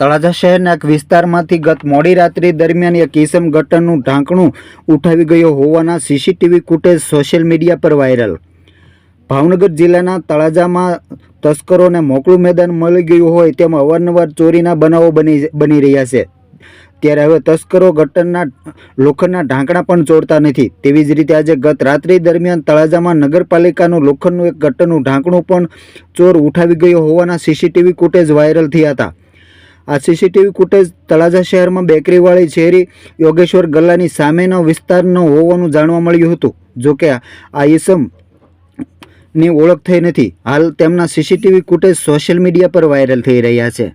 તળાજા શહેરના એક વિસ્તારમાંથી ગત મોડી રાત્રિ દરમિયાન એક ઈસમ ગટરનું ઢાંકણું ઉઠાવી ગયો હોવાના સીસીટીવી ફૂટેજ સોશિયલ મીડિયા પર વાયરલ. ભાવનગર જિલ્લાના તળાજામાં તસ્કરોને મોકળું મેદાન મળી ગયું હોય તેમ અવારનવાર ચોરીના બનાવો બની બની રહ્યા છે. ત્યારે હવે તસ્કરો ગટરના લોખંડના ઢાંકણા પણ ચોરતા નથી. તેવી જ રીતે આજે ગત રાત્રિ દરમિયાન તળાજામાં નગરપાલિકાનું લોખંડનું એક ગટરનું ઢાંકણું પણ ચોર ઉઠાવી ગયો હોવાના સીસીટીવી ફૂટેજ વાયરલ થયા હતા. આ સીસીટીવી ફૂટેજ તળાજા શહેરમાં બેકરીવાળી શેરી યોગેશ્વર ગલ્લાની સામેનો વિસ્તારનો હોવાનું જાણવા મળ્યું હતું. જોકે આ ઈસમની ઓળખ થઈ નથી. હાલ તેમના સીસીટીવી ફૂટેજ સોશિયલ મીડિયા પર વાયરલ થઈ રહ્યા છે.